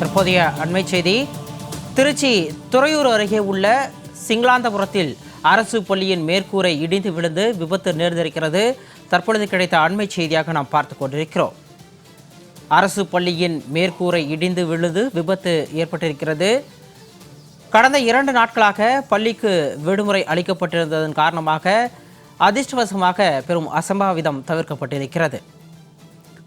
தற்போதைய அண்மை செய்தி. திருச்சி துறையூர் அருகே உள்ள சிங்களாந்தபுரத்தில் அரசு பள்ளியின் மேற்கூரை இடிந்து விழுந்து விபத்து நேர்ந்திருக்கிறது. தற்பொழுது கிடைத்த அண்மை செய்தியாக நாம் பார்த்து கொண்டிருக்கிறோம். அரசு பள்ளியின் மேற்கூரை இடிந்து விழுந்து விபத்து ஏற்பட்டிருக்கிறது. கடந்த இரண்டு நாட்களாக பள்ளிக்கு விடுமுறை அளிக்கப்பட்டிருந்ததன் காரணமாக அதிர்ஷ்டவசமாக பெரும் அசம்பாவிதம் தவிர்க்கப்பட்டிருக்கிறது.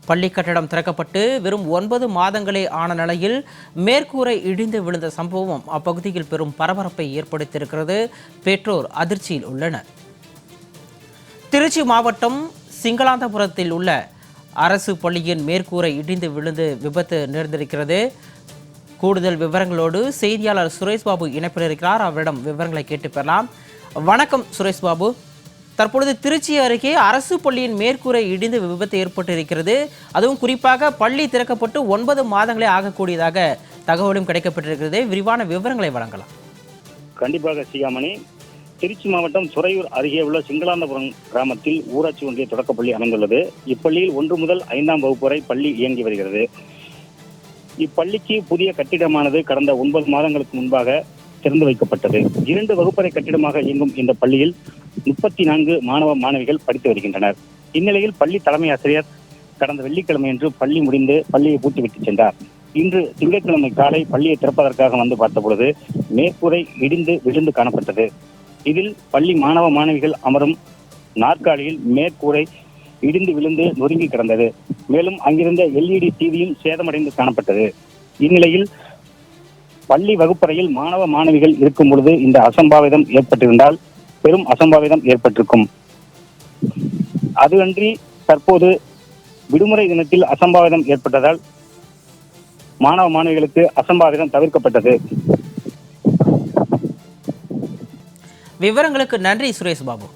பள்ளி கட்டடம் திறக்கப்பட்டு வெறும் ஒன்பது மாதங்களே ஆன நிலையில் மேற்கூரை இடிந்து விழுந்த சம்பவம் அப்பகுதியில் பெரும் பரபரப்பை ஏற்படுத்தியிருக்கிறது. பெற்றோர் அதிர்ச்சியில் உள்ளனர். திருச்சி மாவட்டம் சிங்களாந்தபுரத்தில் உள்ள அரசு பள்ளியின் மேற்கூரை இடிந்து விழுந்து விபத்து நேர்ந்திருக்கிறது. கூடுதல் விவரங்களோடு செய்தியாளர் சுரேஷ் பாபு இணைப்பில் இருக்கிறார். அவரிடம் விவரங்களை கேட்டு பெறலாம். வணக்கம் சுரேஷ் பாபு தற்பொழுது திருச்சி அருகே அரசு பள்ளியின் மேற்கூரை இடிந்து விபத்து ஏற்பட்டு இருக்கிறது அதுவும் குறிப்பாக பள்ளி திறக்கப்பட்டு ஒன்பது மாதங்களே ஆகக்கூடியதாக தகவலும் கிடைக்கப்பட்டிருக்கிறது. விரிவான விவரங்களை வழங்கலாம். கண்டிப்பாக சிகாமணி திருச்சி மாவட்டம் துறையூர் அருகே உள்ள சிங்களாந்தபுரம் கிராமத்தில் ஊராட்சி ஒன்றிய தொடக்கப்பள்ளி அமைந்துள்ளது. இப்பள்ளியில் ஒன்று முதல் ஐந்தாம் வகுப்பு வரை பள்ளி இயங்கி வருகிறது. இப்பள்ளிக்கு புதிய கட்டிடமானது கடந்த ஒன்பது மாதங்களுக்கு முன்பாக திறந்து வைக்கப்பட்டது. இரண்டு வகுப்பறை கட்டிடமாக இயங்கும் இந்த பள்ளியில் முப்பத்தி நான்கு மாணவ மாணவிகள் படித்து வருகின்றனர். இந்நிலையில் பள்ளி தலைமை ஆசிரியர் கடந்த வெள்ளிக்கிழமையன்று பள்ளி முடிந்து பள்ளியை பூட்டிவிட்டு சென்றார். இன்று திங்கட்கிழமை காலை பள்ளியை திறப்பதற்காக வந்து பார்த்தபொழுது மேற்கூரை இடிந்து விழுந்து காணப்பட்டது. இதில் பள்ளி மாணவ மாணவிகள் அமரும் நாற்காலியில் மேற்கூரை இடிந்து விழுந்து நொறுங்கி கிடந்தது. மேலும் அங்கிருந்த எல்இடி டிவியும் சேதமடைந்து காணப்பட்டது. இந்நிலையில் பள்ளி வகுப்பறையில் மாணவ மாணவிகள் இருக்கும் பொழுது இந்த அசம்பாவிதம் ஏற்பட்டிருந்தால் பெரும் அசம்பாவிதம் ஏற்பட்டிருக்கும். அதுவன்றி தற்போது விடுமுறை தினத்தில் அசம்பாவிதம் ஏற்பட்டதால் மாணவ மாணவிகளுக்கு அசம்பாவிதம் தவிர்க்கப்பட்டது. விவரங்களுக்கு நன்றி சுரேஷ் பாபு.